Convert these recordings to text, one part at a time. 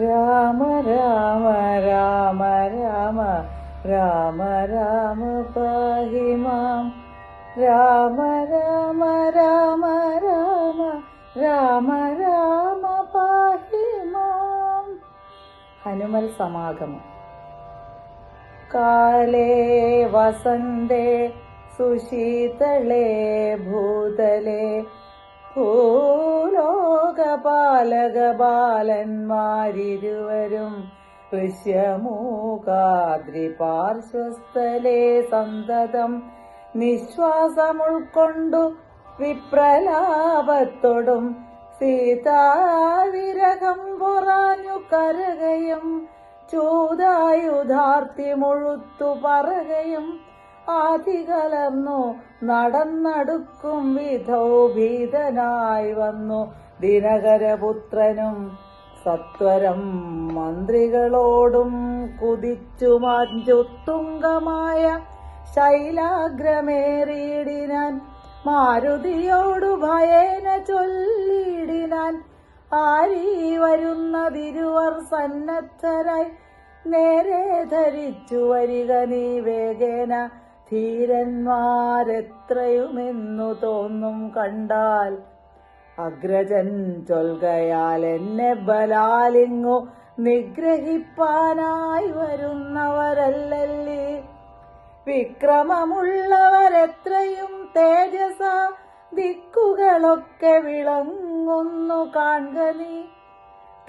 राम राम राम राम राम राम पाहि मां राम राम राम राम राम राम पाहि मां हनुमलसमागमं काले वसन्ते सुशीतले भूतले ഭൂലോകപാലക ബാലന്മാരിരുവരും ഋഷ്യമൂകാദ്രി പാർശ്വസ്ഥലേ സന്തതം നിശ്വാസമുൾക്കൊണ്ടു വിപ്രലാപത്തോടും സീതാവിരകം പൊറാഞ്ഞു കരകയും ചൂതായുധാർത്തി മുഴുത്തു പറകയും ആദികലർന്നു നടന്നടുക്കും വിധോ ഭീതനായി വന്നു. ദിനകരപുത്രനും സത്വരം മന്ത്രികളോടും കുതിച്ചു മഞ്ചുത്തുംഗമായ ശൈലാഗ്രമേറിയിടിനാൻ മാരുതിയോടു ഭയേന ചൊല്ലിയിടിനാൻ. ആരീ വരുന്നതിരുവർ സന്നദ്ധരായി നേരെ ധരിച്ചു വരിക നീ വേഗേന ധീരന്മാരെത്രയുമെന്നു തോന്നും കണ്ടാൽ അഗ്രജൻ ചൊൽകയാൽ എന്നെ ബലാലിങ്ങു നിഗ്രഹിപ്പാനായി വരുന്നവരല്ലല്ലേ. വിക്രമമുള്ളവരെത്രയും തേജസ ദിക്കുകളൊക്കെ വിളങ്ങുന്നു കാൺക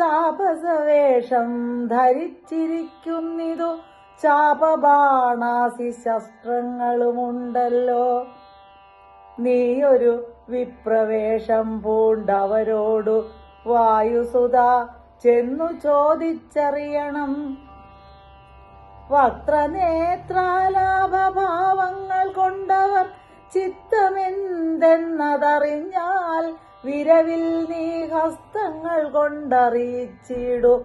താപസവേഷം ധരിച്ചിരിക്കുന്നിതു ചാപബാണാസി ശസ്ത്രങ്ങളുമുണ്ടല്ലോ. നീയൊരു വിപ്രവേഷം പൂണ്ടവരോടു വായുസുത ചെന്നു ചോദിച്ചറിയണം. വക്രനേത്രാലാഭഭാവങ്ങൾ കൊണ്ടവർ ചിത്തമെന്തെന്നതറിഞ്ഞാൽ വിരവിൽ നീ ഹസ്തങ്ങൾ കൊണ്ടറിയിച്ചിടു.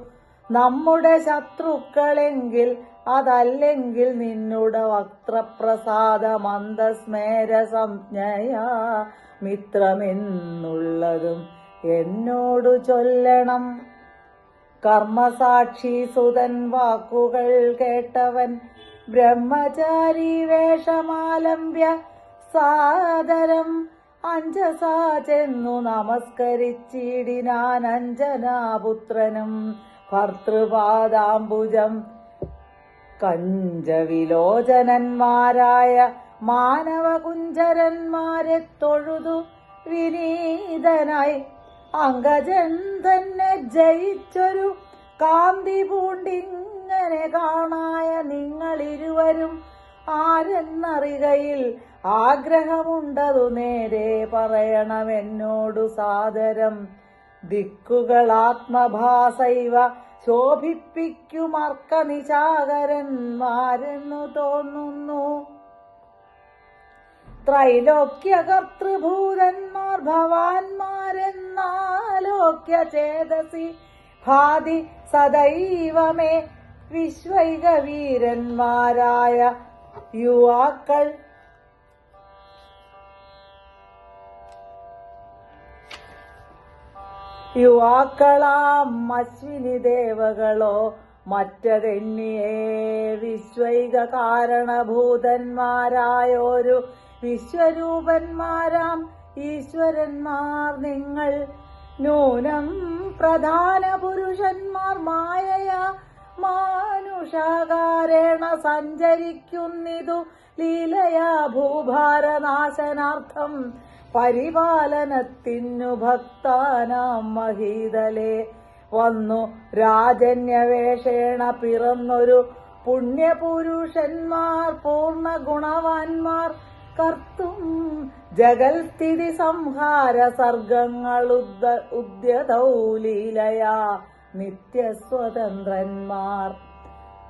നമ്മുടെ ശത്രുക്കളെങ്കിൽ അതല്ലെങ്കിൽ നിന്നുടെ വക്രപ്രസാദ മന്ദസ്മേര സംജ്ഞയ മിത്രമെന്നുള്ളതും എന്നോടു ചൊല്ലണം. കർമ്മസാക്ഷി സുതൻ വാക്കുകൾ കേട്ടവൻ ബ്രഹ്മചാരി വേഷമാലംബ്യ സാദരം. അഞ്ജസാ ചെന്നു നമസ്കരിച്ചിടിനാൻ അഞ്ജനാപുത്രനും. ഭർത്തൃപാദാംബുജം കഞ്ചവിലോചനന്മാരായ മാനവകുഞ്ചരന്മാരെ തൊഴുതു വിനീതനായി. അങ്കജൻ തന്നെ ജയിച്ചൊരു കാന്തി പൂണ്ടിങ്ങനെ കാണായ നിങ്ങളിരുവരും ആരെന്നറികയിൽ ആഗ്രഹമുണ്ടതു നേരെ പറയണമെന്നോടു സാദരം ദിക്കുകൾ ആത്മഭാസൈവ ശോഭിപ്പിക്കുമർക്ക നിശാകരന്മാരെന്നു തോന്നുന്നു. ത്രൈലോക്യകർത്തൃഭൂതന്മാർ ഭവാന്മാരെന്നാലോക്യ ചേതസി ഭാതി സദൈവമേ വിശ്വൈക വീരന്മാരായ യുവാക്കൾ യുവാക്കളാം അശ്വിനി ദേവകളോ മറ്റതെന്നിയേ വിശ്വൈക കാരണഭൂതന്മാരായോരു വിശ്വരൂപന്മാരാം ഈശ്വരന്മാർ നിങ്ങൾ. നൂനം പ്രധാന പുരുഷന്മാർ മായയ മാനുഷാകാരേണ സഞ്ചരിക്കുന്നിതു ലീലയാ ഭൂഭാരനാശനാർത്ഥം. പരിപാലനത്തിനു ഭക്താനാം മഹീതലേ. വന്നു രാജന്യവേഷേണ പിറന്നൊരു പുണ്യപുരുഷന്മാർ പൂർണ ഗുണവാന്മാർ കർത്തും ജഗൽസ്ഥിതി സംഹാര സർഗങ്ങൾ ഉദ്യതൗലീലയാ നിത്യസ്വതന്ത്രന്മാർ.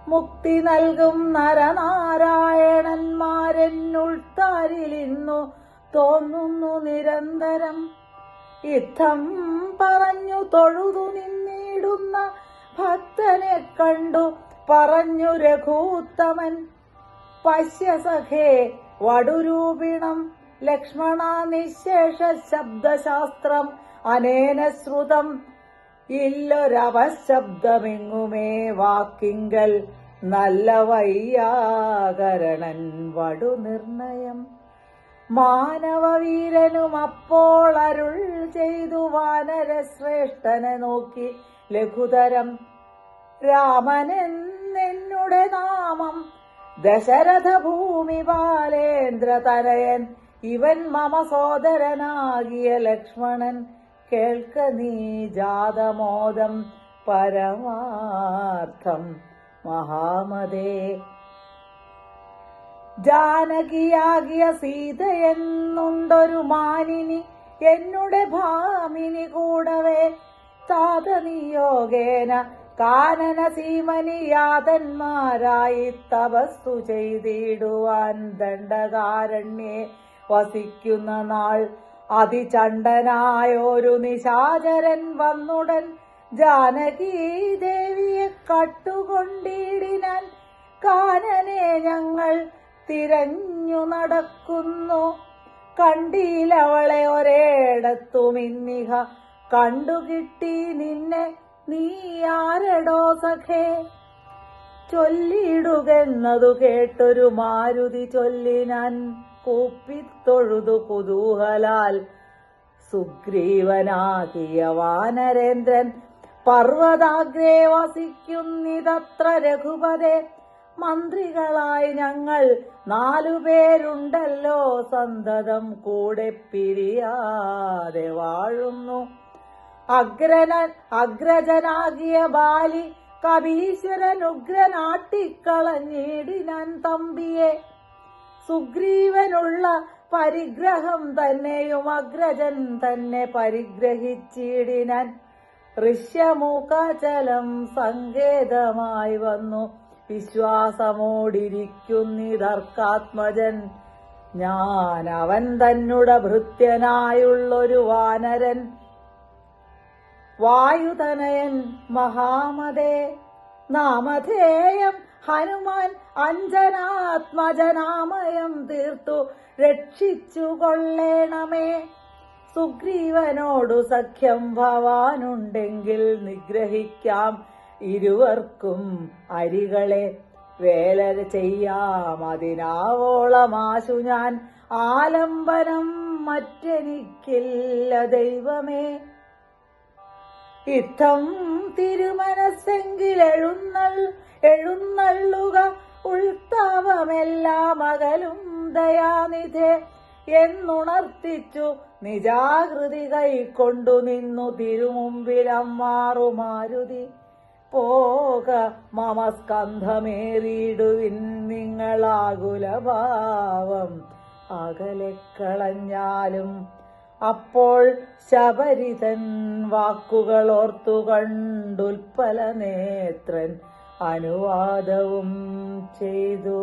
മുക്തി നൽകും നരനാരായണന്മാരെന്നുൾത്താരിലിന്നു തോന്നുന്നു നിരന്തരം. യുദ്ധം പറഞ്ഞു തൊഴുതു നിന്നിടുന്ന ഭക്തനെ കണ്ടു പറഞ്ഞു രഘൂത്തമൻ. പശ്യസഖേ വടുരൂപിണം ലക്ഷ്മണ നിശേഷ ശബ്ദശാസ്ത്രം അനേന ശ്രുതം. ഇല്ലൊരവശബ്ദമെങ്ങുമേ വാക്കിങ്കൽ നല്ല വയ്യാകരണൻ വടു നിർണയം. മാനവവീരനും അപ്പോൾ അരുൾ ചെയ്തു വാനരശ്രേഷ്ഠനെ നോക്കി ലഘുതരം രാമനെന്നെന്നുടെ നാമം ദശരഥ ഭൂമി ബാലേന്ദ്ര തനയൻ ഇവൻ മമ സോദരനാകിയ ലക്ഷ്മണൻ കേൾക്ക നീ ജാതമോദം പരമാർത്ഥം മഹാമതേ ജാനകിയാകിയ സീതയെന്നുണ്ടൊരു മാനിനി എന്നുടെ ഭാമിനി കൂടവേ. താതനിയോഗേന കാനന സീമനി യാതന്മാരായി തപസ്സു ചെയ്തിടുവാൻ ദണ്ഡകാരണ്യെ വസിക്കുന്ന നാൾ അതിചണ്ഡനായൊരു നിശാചരൻ വന്നുടൻ ജാനകി ദേവിയെ കട്ടുകൊണ്ടിടിനാൻ. കാനനെ ഞങ്ങൾ തിരഞ്ഞു നടക്കുന്നു. കണ്ടീലവളെ ഒരേടത്തും കണ്ടുകിട്ടി നിന്നെ നീ ആരടോ സഖേ? ചൊല്ലിയിടുകെന്നതു കേട്ടൊരു മാരുതി ചൊല്ലിനാൻ കൂപ്പിത്തൊഴുതു കുതൂഹലാൽ സുഗ്രീവനാകിയ വാനരേന്ദ്രൻ പർവതാഗ്രേ വസിക്കുന്നിതത്ര രഘുപതേ. മന്ത്രികളായി ഞങ്ങൾ നാലുപേരുണ്ടല്ലോ. സന്തതം കൂടെ പിരിയാതെ വാഴുന്നു. അഗ്രന അഗ്രജനാകിയ ബാലി കവീശ്വരൻ ഉഗ്രനാട്ടിക്കളഞ്ഞിടിനൻ തമ്പിയെ. സുഗ്രീവനുള്ള പരിഗ്രഹം തന്നെയും അഗ്രജൻ തന്നെ പരിഗ്രഹിച്ചിടിനൻ ഋഷ്യമൂക്കാചലം സങ്കേതമായി വന്നു. വിശ്വാസമോടിരിക്കുന്നിതർക്കാത്മജൻ. ഞാൻ അവൻ തന്നുടെ ഭൃത്യനായുള്ളൊരു വാനരൻ. വായുതനയൻ മഹാമതേ നാമധേയം ഹനുമാൻ അഞ്ജനാത്മജനാമയം തീർത്തു. രക്ഷിച്ചു കൊള്ളേണമേ സുഗ്രീവനോടു സഖ്യം ഭവാനുണ്ടെങ്കിൽ നിഗ്രഹിക്കാം. ഇരുവർക്കും അരികളെ വേല ചെയ്യാം. അതിനാവോളമാശു ഞാൻ ആലംബനം മറ്റെനിക്കില്ല ദൈവമേ. ഇത്തം തിരുമനസ്സെങ്കിൽ എഴുന്നൾ എഴുന്നള്ളുക ഉൾത്താവമെല്ലാം അകലും ദയാനിധേ. എന്നുണർത്തിച്ചു നിജാകൃതി കൈക്കൊണ്ടു നിന്നു തിരുമുമ്പിലം മാരുതി പോക മമ സ്കന്ധമേറിയിടുവിൻ നിങ്ങളാകുലഭാവം അകലെ കളഞ്ഞാലും അപ്പോൾ ശബരിതൻ വാക്കുകൾ ഓർത്തു കണ്ടുൽപ്പല നേത്രൻ അനുവാദവും ചെയ്തു.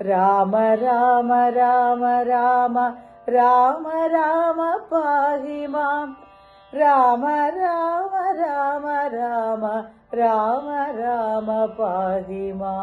രാമ രാമ രാമ രാമ രാമ രാമ പാഹി राम राम राम राम राम राम पाहि मा।